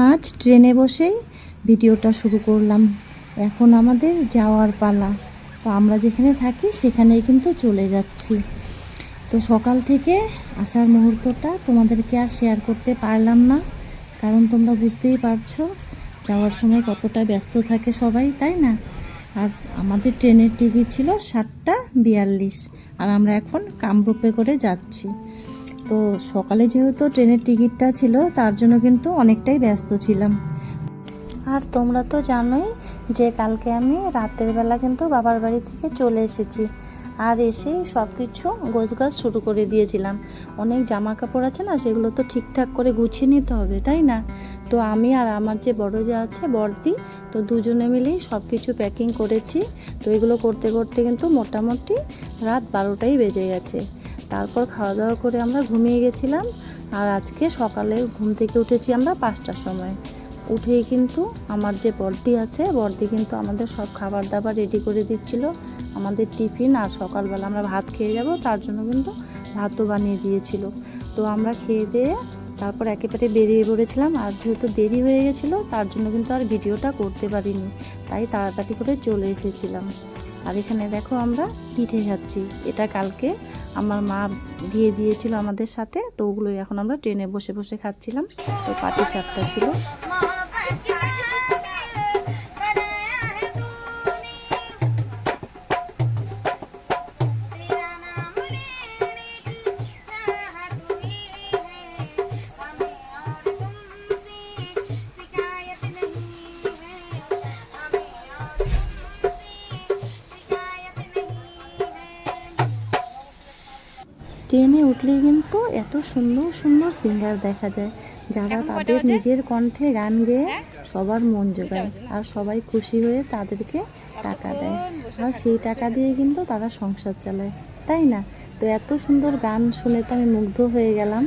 আজ ট্রেনে বসেই ভিডিওটা শুরু করলাম। এখন আমাদের যাওয়ার পালা। তো আমরা যেখানে থাকি, সেখানেই কিন্তু চলে যাচ্ছি। তো সকাল থেকে আসার মুহূর্তটা তোমাদেরকে আর শেয়ার করতে পারলাম না, কারণ তোমরা বুঝতেই পারছ, যাওয়ার সময় কতটা ব্যস্ত থাকে সবাই, তাই না? আর আমাদের ট্রেনের টিকিট ছিল সাতটা বিয়াল্লিশ, আর আমরা এখন কামরূপে করে যাচ্ছি। তো সকালে যেহেতু ট্রেনের টিকিটটা ছিল, তার জন্য কিন্তু অনেকটাই ব্যস্ত ছিলাম। আর তোমরা তো জানোই যে কালকে আমি রাতের বেলা কিন্তু বাবার বাড়ি থেকে চলে এসেছি। আর এসেই সব কিছু গোছগাছ শুরু করে দিয়েছিলাম। অনেক জামা কাপড় আছে না, সেগুলো তো ঠিকঠাক করে গুছিয়ে নিতে হবে, তাই না? তো আমি আর আমার যে বড় যা আছে বড়দি তো দুজনে মিলেই সব কিছু প্যাকিং করেছি। তো এগুলো করতে করতে কিন্তু মোটামুটি রাত বারোটাই বেজে গেছে। তারপর খাওয়া দাওয়া করে আমরা ঘুমিয়ে গেছিলাম। আর আজকে সকালে ঘুম থেকে উঠেছি আমরা পাঁচটার সময়। উঠেই কিন্তু আমার যে বর্দি আছে, বর্দি কিন্তু আমাদের সব খাবার দাবার রেডি করে দিচ্ছিল। আমাদের টিফিন আর সকালবেলা আমরা ভাত খেয়ে যাব, তার জন্য কিন্তু ভাতও বানিয়ে দিয়েছিল। তো আমরা খেয়ে দিয়ে তারপর একেবারে বেরিয়ে পড়েছিলাম। আর যেহেতু দেরি হয়ে গেছিল, তার জন্য কিন্তু আর ভিডিওটা করতে পারিনি। তাই তাড়াতাড়ি করে চলে এসেছিলাম। আর এখানে দেখো আমরা পিঠে খাচ্ছি। এটা কালকে আমার মা দিয়ে দিয়েছিল আমাদের সাথে, তো ওগুলোই এখন আমরা ট্রেনে বসে বসে খাচ্ছিলাম। তো পাটি সাপটা ছিল। ট্রেনে উঠলেই কিন্তু এত সুন্দর সুন্দর সিঙ্গার দেখা যায় যারা তাদের নিজের কণ্ঠে গান গেয়ে সবার মন জোগায় আর সবাই খুশি হয়ে তাদেরকে টাকা দেয়। আর সেই টাকা দিয়ে কিন্তু তারা সংসার চালায় তাই না? তো এত সুন্দর গান শুনে তো আমি মুগ্ধ হয়ে গেলাম।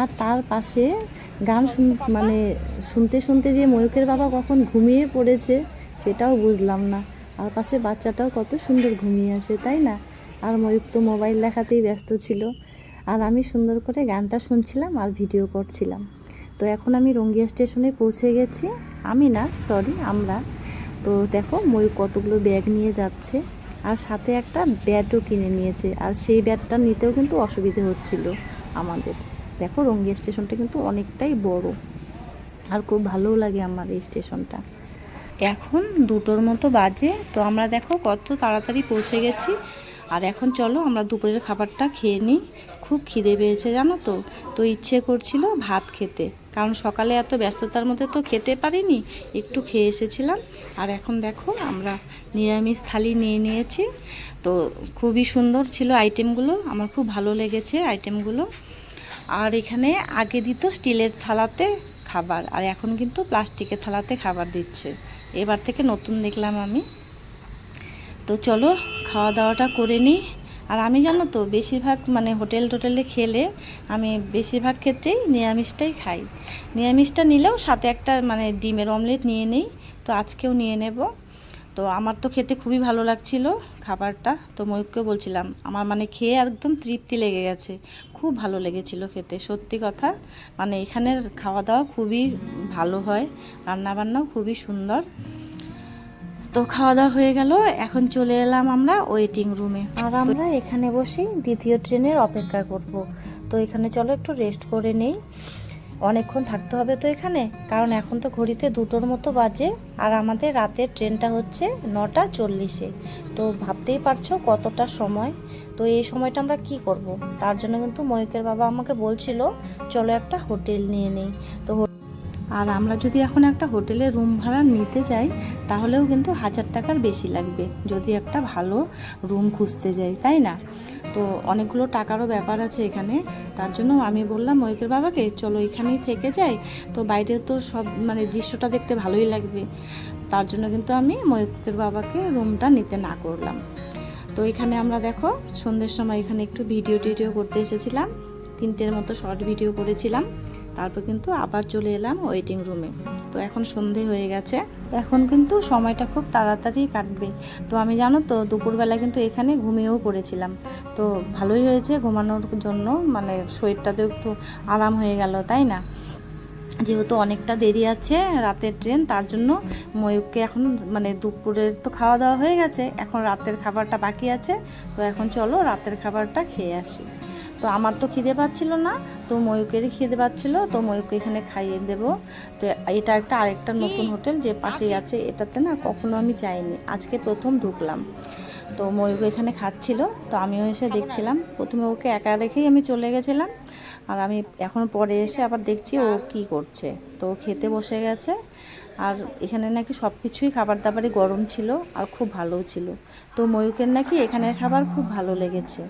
আর তার পাশে গান শুন মানে শুনতে শুনতে যে ময়ূকের বাবা কখন ঘুমিয়ে পড়েছে সেটাও বুঝলাম না। আর পাশে বাচ্চাটাও কত সুন্দর ঘুমিয়ে আছে তাই না? আর ময়ূক তো মোবাইল দেখাতেই ব্যস্ত ছিল। আর আমি সুন্দর করে গানটা শুনছিলাম আর ভিডিও করছিলাম। তো এখন আমি রঙ্গিয়া স্টেশনে পৌঁছে গেছি। আমি না সরি আমরা। তো দেখো ময়ূর কতগুলো ব্যাগ নিয়ে যাচ্ছে আর সাথে একটা ব্যাটও কিনে নিয়েছে আর সেই ব্যাটটা নিতেও কিন্তু অসুবিধে হচ্ছিল আমাদের। দেখো, রঙ্গিয়া স্টেশনটা কিন্তু অনেকটাই বড় আর খুব ভালোও লাগে আমার এই স্টেশনটা। এখন দুটোর মতো বাজে। তো আমরা দেখো, কত তাড়াতাড়ি পৌঁছে গেছি। আর এখন চলো আমরা দুপুরের খাবারটা খেয়ে নিই। খুব খিদে পেয়েছে, জানো তো? তো ইচ্ছে করছিল ভাত খেতে। কারণ সকালে এত ব্যস্ততার মধ্যে তো খেতে পারিনি, একটু খেয়ে এসেছিলাম। আর এখন দেখো আমরা নিরামিষ থালি নিয়ে নিয়েছি। তো খুবই সুন্দর ছিল আইটেমগুলো, আমার খুব ভালো লেগেছে আইটেমগুলো। আর এখানে আগে দিত স্টিলের থালাতে খাবার, আর এখন কিন্তু প্লাস্টিকের থালাতে খাবার দিচ্ছে। এবার থেকে নতুন দেখলাম আমি। তো চলো খাওয়া দাওয়াটা করে নিই। আর আমি জানো তো, বেশিরভাগ মানে হোটেল টোটেলে খেলে আমি বেশিরভাগ ক্ষেত্রেই নিরামিষটাই খাই। নিরামিষটা নিলেও সাথে একটা মানে ডিমের অমলেট নিয়ে নেই, তো আজকেও নিয়ে নেব। তো আমার তো খেতে খুবই ভালো লাগছিল খাবারটা, তো ময়ূককে বলছিলাম, আমার মানে খেয়ে একদম তৃপ্তি লেগে গেছে। খুব ভালো লেগেছিল খেতে, সত্যি কথা। মানে এখানের খাওয়া দাওয়া খুবই ভালো হয়, রান্নাবান্নাও খুবই সুন্দর। তো খাওয়া দাওয়া হয়ে গেল। এখন চলে এলাম আমরা ওয়েটিং রুমে আর আমরা এখানে বসেই দ্বিতীয় ট্রেনের অপেক্ষা করব। তো এখানে চলো একটু রেস্ট করে নেই। অনেকক্ষণ থাকতে হবে তো এখানে। কারণ এখন তো ঘড়িতে দুটোর মতো বাজে। আর আমাদের রাতের ট্রেনটা হচ্ছে নটা চল্লিশে। তো ভাবতেই পারছ কতটা সময়। তো এই সময়টা আমরা কি করব? তার জন্য কিন্তু ময়ূকের বাবা আমাকে বলছিল, চলো একটা হোটেল নিয়ে নেই। তো আর আমরা যদি এখন একটা হোটেলে রুম ভাড়া নিতে যাই, তাহলেও কিন্তু হাজার টাকার বেশি লাগবে, যদি একটা ভালো রুম খুঁজতে যাই, তাই না? তো অনেকগুলো টাকারও ব্যাপার আছে এখানে, তার জন্য আমি বললাম ময়ূকের বাবাকে, চলো এখানেই থেকে যাই। তো বাইরে তো সব মানে দৃশ্যটা দেখতে ভালোই লাগবে। তার জন্য কিন্তু আমি ময়ূকের বাবাকে রুমটা নিতে না করলাম। তো এখানে আমরা দেখো, সন্ধ্যের সময় এখানে একটু ভিডিও টিডিও করতে এসেছিলাম। তিনটের মতো শর্ট ভিডিও করেছিলাম। তারপর কিন্তু আবার চলে এলাম ওয়েটিং রুমে তো এখন সন্ধে হয়ে গেছে। এখন কিন্তু সময়টা খুব তাড়াতাড়ি কাটবে। তো আমি জানো তো, দুপুরবেলা কিন্তু এখানে ঘুমিয়েও পড়েছিলাম। তো ভালোই হয়েছে ঘুমানোর জন্য মানে শরীরটাতে একটু আরাম হয়ে গেল, তাই না? যেহেতু অনেকটা দেরি আছে রাতের ট্রেন তার জন্য ময়ূরকে এখন মানে দুপুরের তো খাওয়া দাওয়া হয়ে গেছে, এখন রাতের খাবারটা বাকি আছে। তো এখন চলো রাতের খাবারটা খেয়ে আসি। তো আমার তো খিদে পাচ্ছিল না তো ময়ূকেরই খিদে পাচ্ছিল তো ময়ূরকে এখানে খাইয়ে দেব। তো এটা একটা আরেকটা নতুন হোটেল যে পাশেই আছে এটাতে না কখনো আমি যাইনি। আজকে প্রথম ঢুকলাম। তো ময়ূর এখানে খাচ্ছিল তো আমিও এসে দেখছিলাম। প্রথমে ওকে একা রেখেই আমি চলে গেছিলাম। আর আমি এখন পরে এসে আবার দেখছি ও কি করছে। তো খেতে বসে গেছে। আর এখানে নাকি সব কিছুই খাবার দাবারই গরম ছিল আর খুব ভালোও ছিল। তো ময়ূকের নাকি এখানের খাবার খুব ভালো লেগেছে।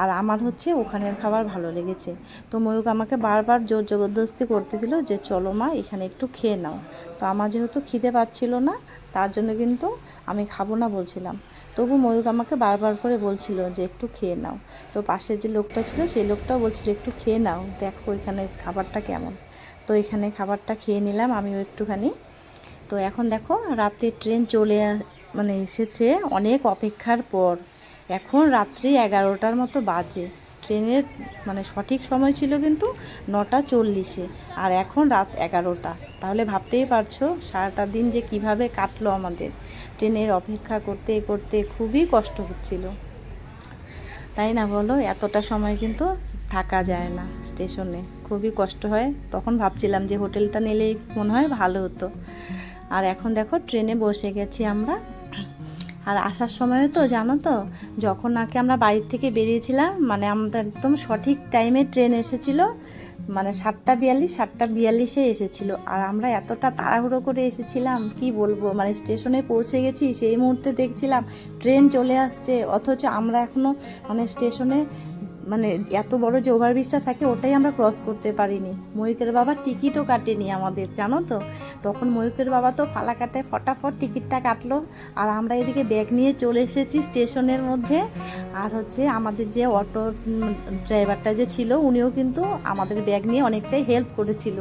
আর আমার হচ্ছে ওখানের খাবার ভালো লেগেছে। তো ময়ূক আমাকে বারবার জোর জবরদস্তি করতেছিল যে, চলো মা, এখানে একটু খেয়ে নাও। তো আমার যেহেতু খিদে পাচ্ছিল না তার জন্য কিন্তু আমি খাব না বলছিলাম। তবু ময়ূক আমাকে বারবার করে বলছিল যে একটু খেয়ে নাও। তো পাশে যে লোকটা ছিল, সেই লোকটাও বলছিল, একটু খেয়ে নাও, দেখো এখানে খাবারটা কেমন। তো এখানে খাবারটা খেয়ে নিলাম আমিও একটুখানি। তো এখন দেখো রাতে ট্রেন চলে মানে এসেছে অনেক অপেক্ষার পর। এখন রাত্রি এগারোটার মতো বাজে। ট্রেনের মানে সঠিক সময় ছিল কিন্তু নটা চল্লিশে। আর এখন রাত এগারোটা। তাহলে ভাবতেই পারছ সারাটা দিন যে কীভাবে কাটলো আমাদের। ট্রেনের অপেক্ষা করতে করতে খুবই কষ্ট হচ্ছিল। তাই না বলো? এতটা সময় কিন্তু থাকা যায় না স্টেশনে। খুবই কষ্ট হয়। তখন ভাবছিলাম যে হোটেলটা নিলেই মনে হয় ভালো হতো। আর এখন দেখো ট্রেনে বসে গেছি আমরা। আর আসার সময় তো, জানো তো, যখন নাকি আমরা বাড়ির থেকে বেরিয়েছিলাম মানে আমাদের একদম সঠিক টাইমে ট্রেন এসেছিল মানে সাতটা বিয়াল্লিশ, সাতটা বিয়াল্লিশে এসেছিল। আর আমরা এতটা তাড়াহুড়ো করে এসেছিলাম, কি বলব মানে স্টেশনে পৌঁছে গেছি, সেই মুহূর্তে দেখছিলাম ট্রেন চলে আসছে, অথচ আমরা এখনও মানে স্টেশনে মানে এত বড় যে ওভারব্রিজটা থাকে, ওটাই আমরা ক্রস করতে পারিনি। ময়ূকের বাবা টিকিটও কাটেনি আমাদের, জানো তো? তখন ময়ূকের বাবা তো ফালা কাটে ফটাফট টিকিটটা কাটলো। আর আমরা এদিকে ব্যাগ নিয়ে চলে এসেছি স্টেশনের মধ্যে। আর হচ্ছে আমাদের যে অটো ড্রাইভারটা যে ছিল, উনিও কিন্তু আমাদের ব্যাগ নিয়ে অনেকটাই হেল্প করেছিল।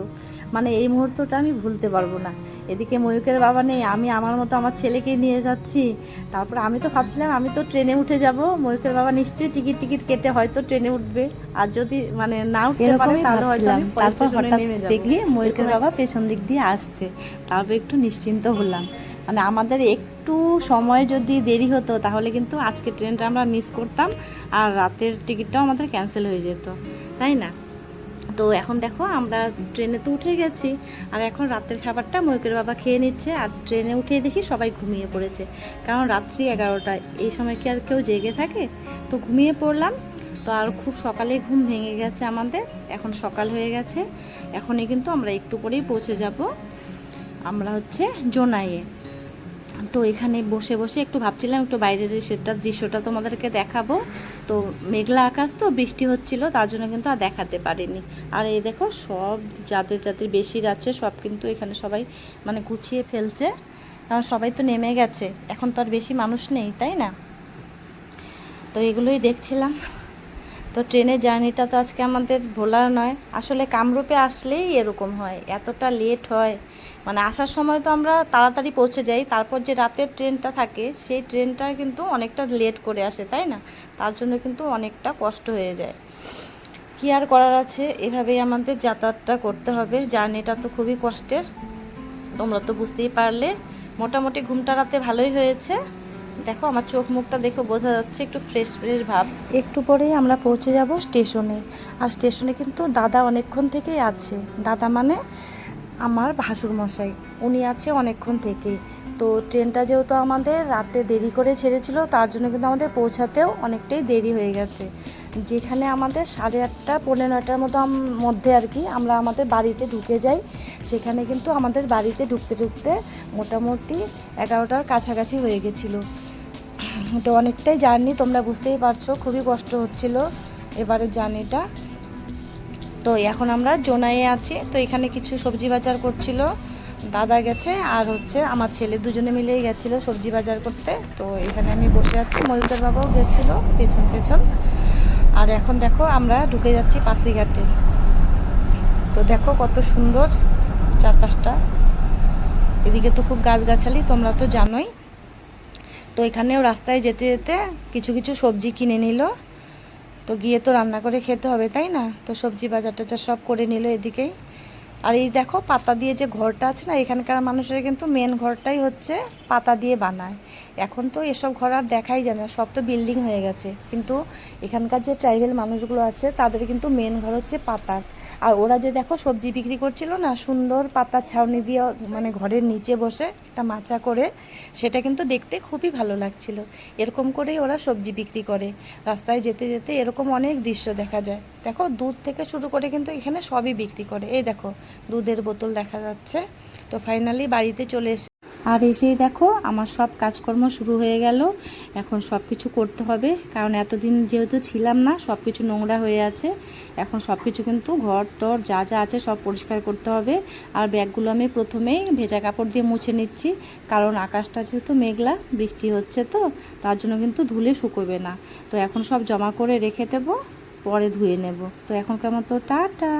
মানে এই মুহূর্তটা আমি ভুলতে পারব না। এদিকে ময়ূকের বাবা নেই, আমি আমার মতো আমার ছেলেকে নিয়ে যাচ্ছি। তারপর আমি তো ভাবছিলাম আমি তো ট্রেনে উঠে যাব। ময়ূকের বাবা নিশ্চয়ই টিকিট টিকিট কেটে হয়তো ট্রেনে উঠবে। আর যদি মানে না উঠতে পারে তাহলে হয়তো আমি পরে তারপর হঠাৎ। দেখি ময়ূকের এরকম বাবা পেছন দিক দিয়ে আসছে। তারপর একটু নিশ্চিন্ত হলাম। মানে আমাদের একটু সময় যদি দেরি হতো তাহলে কিন্তু আজকে ট্রেনটা আমরা মিস করতাম আর রাতের টিকিটটাও আমাদের ক্যান্সেল হয়ে যেত। তাই না? তো এখন দেখো আমরা ট্রেনে তো উঠে গেছি। আর এখন রাতের খাবারটা ময়ূকের বাবা খেয়ে নিচ্ছে আর ট্রেনে উঠে দেখি সবাই ঘুমিয়ে পড়েছে। কারণ রাত্রি এগারোটায় এই সময় কি আর কেউ জেগে থাকে? তো ঘুমিয়ে পড়লাম তো আর খুব সকালে ঘুম ভেঙে গেছে আমাদের। এখন সকাল হয়ে গেছে। এখনই কিন্তু আমরা একটু পরেই পৌঁছে যাব। আমরা হচ্ছে জোনাইয়ে। তো এখানে বসে বসে একটু ভাবছিলাম একটু বাইরের সেটা দৃশ্যটা তোমাদেরকে দেখাবো। তো মেঘলা আকাশ তো, বৃষ্টি হচ্ছিল, তার জন্য কিন্তু আর দেখাতে পারিনি। আর এই দেখো, সব যাদের যাদের বেশি যাচ্ছে, সব কিন্তু এখানে সবাই মানে গুছিয়ে ফেলছে। কারণ সবাই তো নেমে গেছে। এখন তো আর বেশি মানুষ নেই, তাই না? তো এগুলোই দেখছিলাম। তো ট্রেনের জার্নিটা তো আজকে আমাদের ভোলার নয়। আসলে কামরূপে আসলেই এরকম হয়, এতটা লেট হয়। মানে আসার সময় তো আমরা তাড়াতাড়ি পৌঁছে যাই, তারপর যে রাতের ট্রেনটা থাকে, সেই ট্রেনটা কিন্তু অনেকটা লেট করে আসে, তাই না? তার জন্য কিন্তু অনেকটা কষ্ট হয়ে যায়। কী আর করার আছে? এভাবেই আমাদের যাতায়াতটা করতে হবে। জার্নিটা তো খুবই কষ্টের। তোমরা তো বুঝতেই পারলে। মোটামুটি ঘুমটা রাতে ভালোই হয়েছে। দেখো, আমার চোখ মুখটা দেখে বোঝা যাচ্ছে একটু ফ্রেশ ফ্রেশ ভাব। একটু পরেই আমরা পৌঁছে যাব স্টেশনে। আর স্টেশনে কিন্তু দাদা অনেকক্ষণ থেকেই আছে। দাদা মানে আমার ভাসুর মশাই উনি আছে অনেকক্ষণ থেকেই। তো ট্রেনটা যেহেতু আমাদের রাতে দেরি করে ছেড়েছিল, তার জন্য কিন্তু আমাদের পৌঁছাতেও অনেকটাই দেরি হয়ে গেছে। যেখানে আমাদের সাড়ে আটটা, পৌনে নয়টার মতো মধ্যে আর কি আমরা আমাদের বাড়িতে ঢুকে যাই, সেখানে কিন্তু আমাদের বাড়িতে ঢুকতে ঢুকতে মোটামুটি এগারোটার কাছাকাছি হয়ে গেছিল। এটা অনেকটাই জার্নি, তোমরা বুঝতেই পারছ, খুবই কষ্ট হচ্ছিল এবারের জার্নিটা। তো এখন আমরা জোনাইয়ে আছি, তো এখানে কিছু সবজি বাজার করছিল, দাদা গেছে আর হচ্ছে আমার ছেলে, দুজনে মিলেই গেছিল সবজি বাজার করতে। তো এখানে আমি বসে আছি ময়ূকের বাবাও গেছিল, পেছন পেছন। আর এখন দেখো আমরা ঢুকে যাচ্ছি পাসিঘাটে। তো দেখো কত সুন্দর চারপাশটা। এদিকে তো খুব গাছগাছালি, তোমরা তো জানোই। তো এখানেও রাস্তায় যেতে যেতে কিছু কিছু সবজি কিনে নিল। তো গিয়ে তো রান্না করে খেতে হবে, তাই না? তো সবজি বাজার টাজার সব করে নিল এদিকেই। আর এই দেখো, পাতা দিয়ে যে ঘরটা আছে না, এখানকার মানুষের কিন্তু মেন ঘরটাই হচ্ছে পাতা দিয়ে বানায়। এখন তো এসব ঘর আর দেখাই যায় না, সব তো বিল্ডিং হয়ে গেছে। কিন্তু এখানকার যে ট্রাইবেল মানুষগুলো আছে, তাদের কিন্তু মেন ঘর হচ্ছে পাতার। আর ওরা যে দেখো সবজি বিক্রি করছিল না, সুন্দর পাতার ছাউনি দিয়ে মানে ঘরের নিচে বসে একটা মাচা করে, সেটা কিন্তু দেখতে খুবই ভালো লাগছিল। এরকম করেই ওরা সবজি বিক্রি করে। রাস্তায় যেতে যেতে এরকম অনেক দৃশ্য দেখা যায়। দেখো দুধ থেকে শুরু করে কিন্তু এখানে সবই বিক্রি করে। এই দেখো, দুধের বোতল দেখা যাচ্ছে। তো ফাইনালি বাড়িতে চলে এসে আর এসেই দেখো, আমার সব কাজকর্ম শুরু হয়ে গেল। এখন সব কিছু করতে হবে, কারণ এতদিন যেহেতু ছিলাম না সব কিছু নোংরা হয়ে আছে। এখন সব কিছু কিন্তু ঘর, টর যা যা আছে সব পরিষ্কার করতে হবে। আর ব্যাগগুলো আমি প্রথমেই ভেজা কাপড় দিয়ে মুছে নিচ্ছি, কারণ আকাশটা যেহেতু মেঘলা, বৃষ্টি হচ্ছে তো, তার জন্য কিন্তু ধুলে শুকোবে না। তো এখন সব জমা করে রেখে দেবো, পরে ধুয়ে নেব। তো এখনকার মতো টাটা!